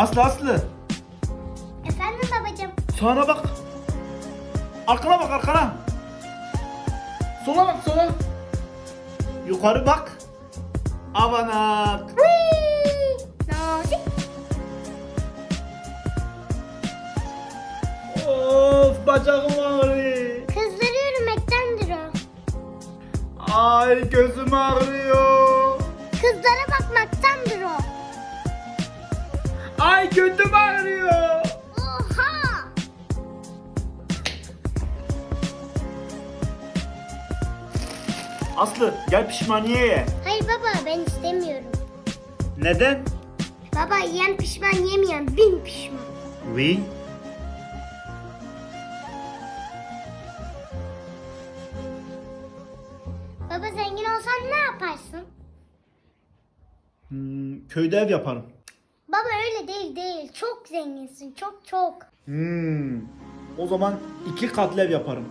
Aslı Aslı. Efendim babacığım. Sağına bak. Arkana bak arkana. Sola bak sola. Yukarı bak. Avanak. Nazik. Of bacağım ağrıyor. Kızları yürümektendir o. Ay gözüm ağrıyor. Kızlara bakmaktan Ay götüm ağrıyor. Oha! Aslı gel pişmaniye ye. Hayır baba ben istemiyorum. Neden? Baba yiyen pişman yemeyen bin pişman. Oui. Baba zengin olsan ne yaparsın? Hmm, köyde ev yaparım. Öyle değil değil. Çok zenginsin. Çok çok. Hmm, o zaman iki katlı ev yaparım.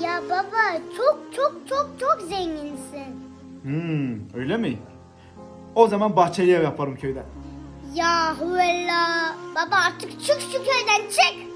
Ya baba çok çok çok çok zenginsin. Hmm, öyle mi? O zaman bahçeli ev yaparım köyde. Ya huvella. Baba artık çık şu köyden çık.